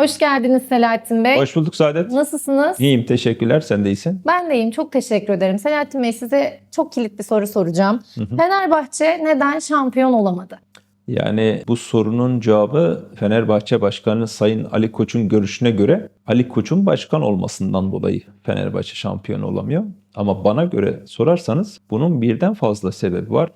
Hoş geldiniz Selahattin Bey. Hoş bulduk Saadet. Nasılsınız? İyiyim teşekkürler. Sen de iyisin. Ben de iyiyim. Çok teşekkür ederim. Selahattin Bey size çok kilit bir soru soracağım. Fenerbahçe neden şampiyon olamadı? Yani bu sorunun cevabı Fenerbahçe Başkanı Sayın Ali Koç'un görüşüne göre Ali Koç'un başkan olmasından dolayı Fenerbahçe şampiyon olamıyor. Ama bana göre sorarsanız bunun birden fazla sebebi var.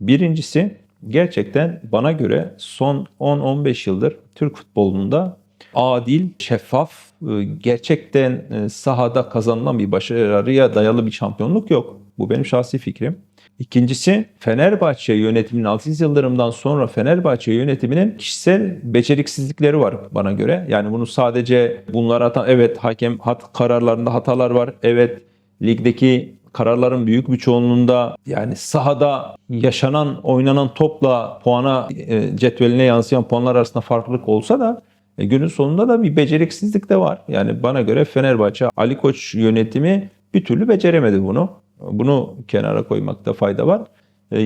Birincisi gerçekten bana göre son 10-15 yıldır Türk futbolunda adil, şeffaf, e, gerçekten e, sahada kazanılan bir başarıya dayalı bir şampiyonluk yok. Bu benim şahsi fikrim. İkincisi Fenerbahçe yönetiminin Aziz Yıldırım'dan sonra Fenerbahçe yönetiminin kişisel beceriksizlikleri var bana göre. Yani bunu sadece bunlar atan evet hakem hat kararlarında hatalar var. Evet ligdeki kararların büyük bir çoğunluğunda yani sahada yaşanan oynanan topla puana e, cetveline yansıyan puanlar arasında farklılık olsa da e, günün sonunda da bir beceriksizlik de var. Yani bana göre Fenerbahçe Ali Koç yönetimi bir türlü beceremedi bunu. Bunu kenara koymakta fayda var. E,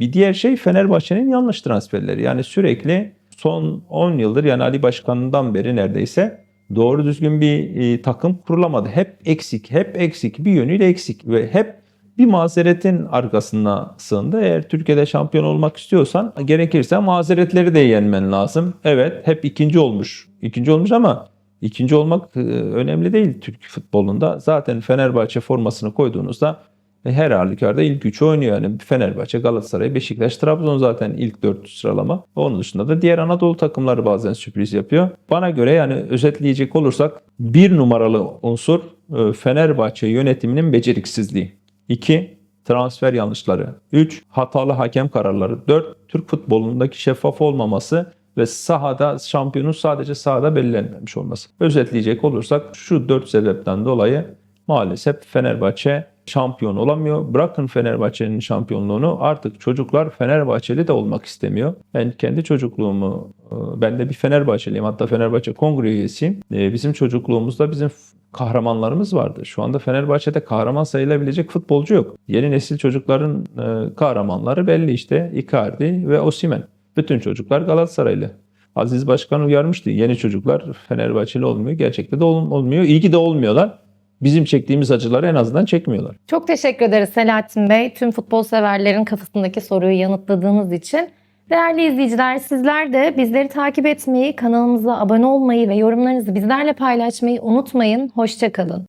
Bir diğer şey Fenerbahçe'nin yanlış transferleri. Yani sürekli son 10 yıldır yani Ali Başkan'dan beri neredeyse doğru düzgün bir e, takım kurulamadı. Hep eksik, hep eksik, bir yönüyle eksik ve hep bir mazeretin arkasına sığındı. Eğer Türkiye'de şampiyon olmak istiyorsan gerekirse mazeretleri de yenmen lazım. Evet hep ikinci olmuş. İkinci olmuş ama ikinci olmak e, önemli değil Türk futbolunda. Zaten Fenerbahçe formasını koyduğunuzda e, her halükarda ilk üçü oynuyor. Yani Fenerbahçe, Galatasaray, Beşiktaş, Trabzon zaten ilk dört sıralama. Onun dışında da diğer Anadolu takımları bazen sürpriz yapıyor. Bana göre yani özetleyecek olursak bir numaralı unsur e, Fenerbahçe yönetiminin beceriksizliği. 2. Transfer yanlışları. 3. Hatalı hakem kararları. 4. Türk futbolundaki şeffaf olmaması ve sahada şampiyonun sadece sahada belirlenmemiş olması. Özetleyecek olursak şu 4 sebepten dolayı maalesef Fenerbahçe şampiyon olamıyor. Bırakın Fenerbahçe'nin şampiyonluğunu artık çocuklar Fenerbahçeli de olmak istemiyor. Ben kendi çocukluğumu, e, ben de bir Fenerbahçeliyim hatta Fenerbahçe kongre üyesiyim. E, Bizim çocukluğumuzda bizim kahramanlarımız vardı. Şu anda Fenerbahçe'de kahraman sayılabilecek futbolcu yok. Yeni nesil çocukların e, kahramanları belli işte Icardi ve Osimhen. Bütün çocuklar Galatasaraylı. Aziz Başkan uyarmıştı. Yeni çocuklar Fenerbahçeli olmuyor. Gerçekte de ol- olmuyor. İyi ki de olmuyorlar. Bizim çektiğimiz acıları en azından çekmiyorlar. Çok teşekkür ederiz Selahattin Bey. Tüm futbol severlerin kafasındaki soruyu yanıtladığınız için. Değerli izleyiciler sizler de bizleri takip etmeyi, kanalımıza abone olmayı ve yorumlarınızı bizlerle paylaşmayı unutmayın. Hoşçakalın.